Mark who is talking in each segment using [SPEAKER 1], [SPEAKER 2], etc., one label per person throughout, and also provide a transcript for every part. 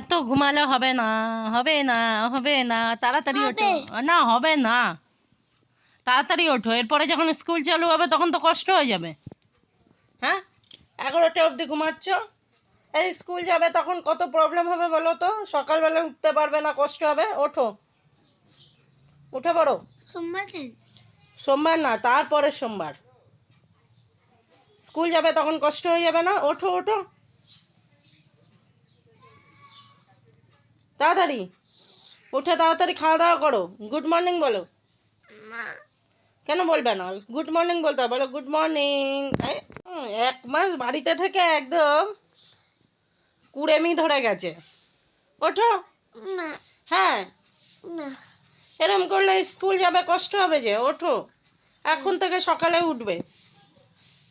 [SPEAKER 1] এত ঘুমালে হবে না হবে না হবে না তাড়াতাড়ি ওঠো। না হবে না। তাড়াতাড়ি ওঠো এরপরে যখন স্কুল চালু হবে তখন তো কষ্ট হয়ে যাবে। হ্যাঁ? এগারোটা অবধি ঘুমাচ্ছ। এই স্কুল যাবে তখন কত প্রবলেম হবে বলো তো? সকালবেলা উঠতে পারবে না কষ্ট হবে। ওঠো। উঠে পড়ো।
[SPEAKER 2] সোমবার
[SPEAKER 1] সোমবার না তারপরে সোমবার। স্কুল যাবে তখন কষ্ট হয়ে যাবে না? ওঠো ওঠো। তাড়াতাড়ি। উঠে তাড়াতাড়ি খাওয়া দাওয়া করো। গুড মর্নিং বলো। কেন বলবে না? গুড মর্নিং বলতে হবে। বলো গুড মর্নিং। এক মাস বাড়িতে থেকে একদম কুড়েমি ধরে গেছে। ওঠো। হ্যাঁ। এরম করলে স্কুল যাবে কষ্ট হবে যে। ওঠো। এখন থেকে সকালে উঠবে।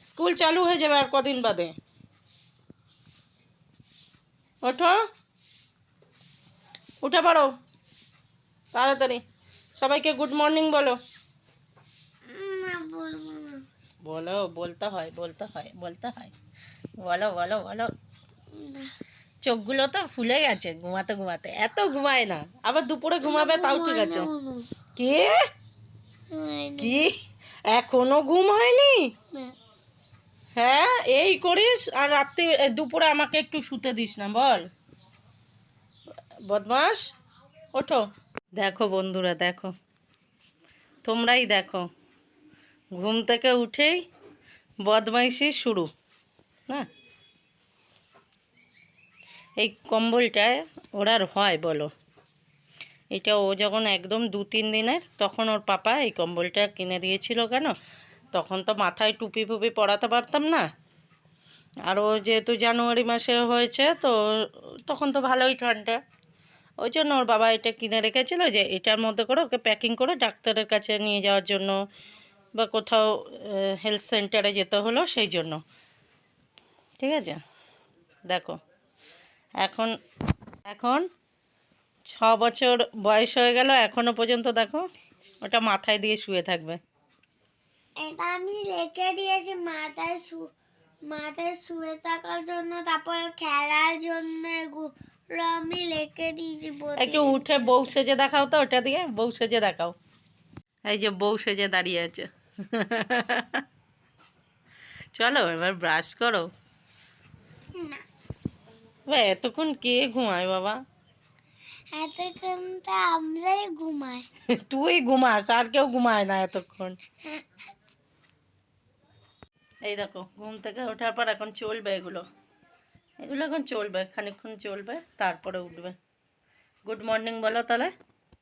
[SPEAKER 1] স্কুল চালু হয়ে যাবে আর কদিন বাদে। ওঠো। উঠে পড়ো। তাড়াতাড়ি। সবাইকে গুড মর্নিং বলো। বলো বলতে হয় বলতে হয় বলতে হয়। বলো বলো বলো। চোখগুলো তো ফুলে গেছে ঘুমাতে ঘুমাতে। এত ঘুমায় না। আবার দুপুরে ঘুমাবে তাও ঠিক আছে। কে? কি? এখনও ঘুম হয়নি? হ্যাঁ এই করিস। আর রাত্রি দুপুরে আমাকে একটু শুতে দিস না বল। বদমাস ওঠো। দেখো বন্ধুরা, দেখো। তোমরাই দেখো। ঘুম থেকে উঠেই বদমাইশি শুরু, না? এই কম্বলটায় ওরার হয়, বলো। এটা ও যখন একদম দু, তিন দিনের, তখন ওর পাপা এই কম্বলটা কিনে দিয়েছিল কেন? তখন তো মাথায় টুপি ফুপি পরাতে পারতাম না। আর ও যেহেতু জানুয়ারি মাসে হয়েছে, তো তখন তো ভালোই ঠান্ডা। ওই জন্য ওর বাবা এটা কিনে রেখেছিল যে এটার মধ্যে করে ওকে প্যাকিং করে ডাক্তারের কাছে নিয়ে যাওয়ার জন্য বা কোথাও হেলথ সেন্টারে যেতে হলো সেই জন্য। ঠিক আছে? দেখো, এখন এখন ছ বছর বয়স হয়ে গেল, এখনও পর্যন্ত দেখো, ওটা মাথায় দিয়ে শুয়ে থাকবে।
[SPEAKER 2] আমি রেখে দিয়েছি মাথায় মাথায় শুয়ে থাকার জন্য, তারপর খেলার জন্য আমি দিয়েছি
[SPEAKER 1] একটু উঠে বউ সেজে দেখাও তো ওটা দিয়ে বউ সেজে দেখাও। এই যে বউ সেজে দাঁড়িয়ে আছে। চলো এবার ব্রাশ করো। এতক্ষণ কে ঘুমায় বাবা?
[SPEAKER 2] আমরাই ঘুমাই।
[SPEAKER 1] তুই ঘুমাস আর কেউ ঘুমায় না এতক্ষণ। এই দেখো ঘুম থেকে ওঠার পর এখন চলবে এগুলো। এগুলো এখন চলবে খানিকক্ষণ চলবে তারপরে উঠবে। গুড মর্নিং বলো তাহলে।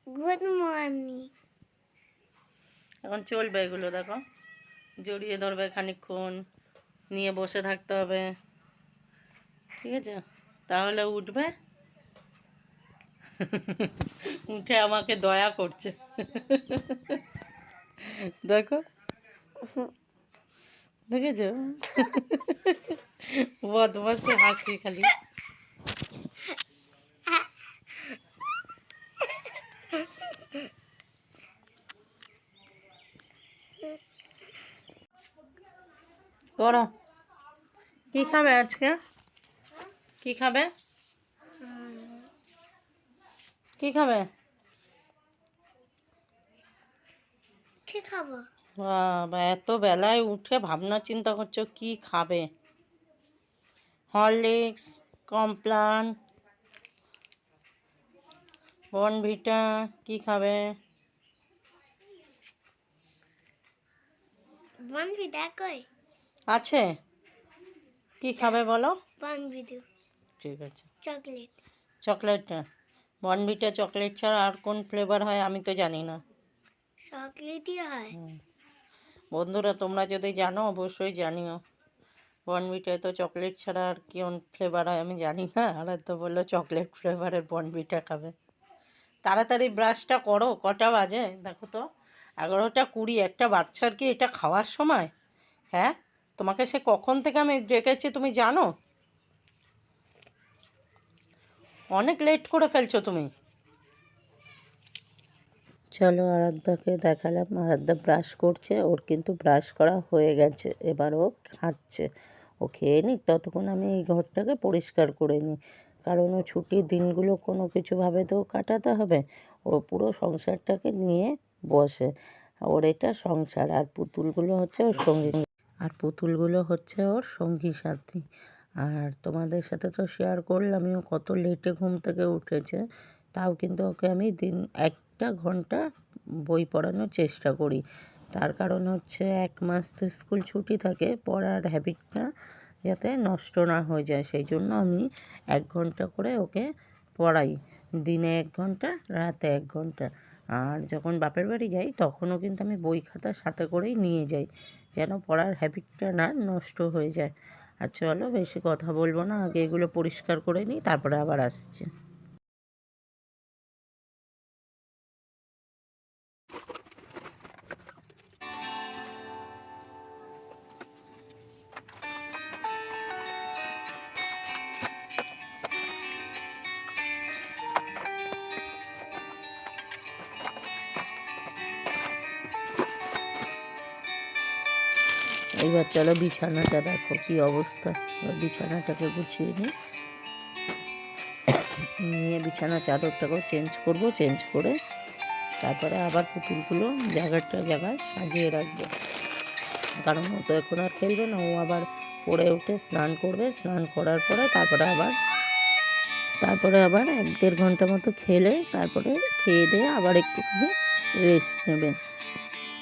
[SPEAKER 2] গুড মর্নিং
[SPEAKER 1] এখন চলবে এগুলো দেখো। জড়িয়ে ধরবে খানিকক্ষণ নিয়ে বসে থাকতে হবে। ঠিক আছে? তাহলে উঠবে। উঠে আমাকে দয়া করছে। দেখো। দেখেছ? বদমাসে হাসি খালি। করো। কি খাবে আজকে? কি খাবে? কি খাবে?
[SPEAKER 2] কি খাব?
[SPEAKER 1] এত বেলায় উঠে ভাবনা চিন্তা করছ কি খাবে? হরলিক্স কমপ্লান বনভিটা কি খাবে?
[SPEAKER 2] বনভিটা কই?
[SPEAKER 1] আছে। কি খাবে বলো? ঠিক আছে।
[SPEAKER 2] চকলেট।
[SPEAKER 1] চকলেটটা বনভিটা চকলেট ছাড়া আর কোন ফ্লেভার হয় আমি তো জানি না।
[SPEAKER 2] চকলেটই হয়।
[SPEAKER 1] বন্ধুরা, তোমরা যদি জানো, অবশ্যই জানিও। বনভিটায় তো চকলেট ছাড়া আর কোন ফ্লেভার হয় আমি জানি না। আর তো বলল চকলেট ফ্লেভারের বনভিটা খাবে। তাড়াতাড়ি ব্রাশটা করো, কটা বাজে? দেখো তো, এগারোটা কুড়ি। একটা বাচ্চার কি এটা খাওয়ার সময়? হ্যাঁ? তোমাকে সে কখন থেকে আমি ডেকেছি তুমি জানো? অনেক লেট করে ফেলছো তুমি। চলো আরাধ্যাকে দেখালাম। আরাধ্যা ব্রাশ করছে, ওর কিন্তু ব্রাশ করা হয়ে গেছে। এবার ও খাচ্ছে। ও খেয়ে নিক, ততক্ষণ আমি এই ঘরটাকে পরিষ্কার করে নিই। কারণ ও ছুটির দিনগুলো কোনো কিছুভাবে তো কাটাতে হবে। ও পুরো সংসারটাকে নিয়ে বসে। ওর এটা সংসার, আর পুতুলগুলো হচ্ছে ওর সঙ্গী। আর পুতুলগুলো হচ্ছে ওর সঙ্গী সাথী। আর তোমাদের সাথে তো শেয়ার করলামই, ও কত লেটে ঘুম থেকে উঠেছে। তাও কিন্তু ওকে আমি দিন একটা ঘণ্টা বই পড়ানোর চেষ্টা করি। তার কারণ হচ্ছে এক মাস তো স্কুল ছুটি থাকে, পড়ার হ্যাবিটটা যাতে নষ্ট না হয়ে যায়। সেই জন্য আমি এক ঘণ্টা করে ওকে পড়াই। দিনে এক ঘণ্টা, রাতে এক ঘণ্টা। আর যখন বাপের বাড়ি যাই, তখনও কিন্তু আমি বই খাতা সাথে করেই নিয়ে যাই, যেন পড়ার হ্যাবিটটা না নষ্ট হয়ে যায়। আর চলো, বেশি কথা বলব না, আগে এগুলো পরিষ্কার করে নিই, তারপরে আবার আসছে। এইবার চলো বিছানাটা দেখো কি অবস্থা। বিছানাটাকে গুছিয়ে নিই। নিয়ে বিছানা চাদরটাকেও চেঞ্জ করব, চেঞ্জ করে তারপরে আবার পুতুলগুলো জায়গাটা জায়গায় সাজিয়ে রাখব। কারণ ও তো এখন আর খেলবে না, ও আবার পড়ে উঠে স্নান করবে। স্নান করার পরে তারপরে আবার তারপরে আবার এক দেড় ঘণ্টা মতো খেলে তারপরে খেয়ে দিয়ে আবার একটুখানি রেস্ট নেবে।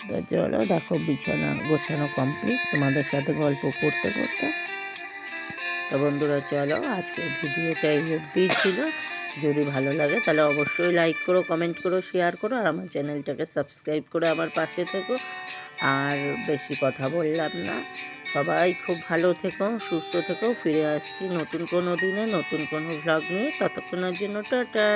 [SPEAKER 1] তো চলো দেখো বিছানা গোছানো কমপ্লিট তোমাদের সাথে গল্প করতে করতে। তো বন্ধুরা, চলো আজকের ভিডিওটা এই অবধিই ছিল। যদি ভালো লাগে তাহলে অবশ্যই লাইক করো কমেন্ট করো শেয়ার করো, আর আমার চ্যানেলটাকে সাবস্ক্রাইব করে আমার পাশে থেকো। আর বেশি কথা বললাম না। সবাই খুব ভালো থেকো, সুস্থ থেকো। ফিরে আসছি নতুন কোনো দিনে, নতুন কোনো ভ্লগ নিয়ে। ততক্ষণের জন্য টাটা।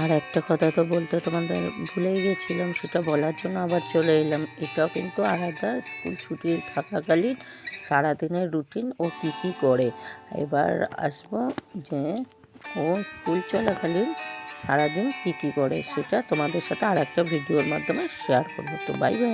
[SPEAKER 1] আর একটা কথা তো বলতে তোমাদের ভুলেই গেছিলাম, সেটা বলার জন্য আবার চলে এলাম। এটাও কিন্তু আলাদা, স্কুল ছুটি থাকাকালীন সারাদিনের রুটিন ও কী কী করে। এবার আসব যে, ও স্কুল চলাকালীন সারাদিন কী কী করে, সেটা তোমাদের সাথে আর একটা ভিডিওর মাধ্যমে শেয়ার করব। তো বাই বাই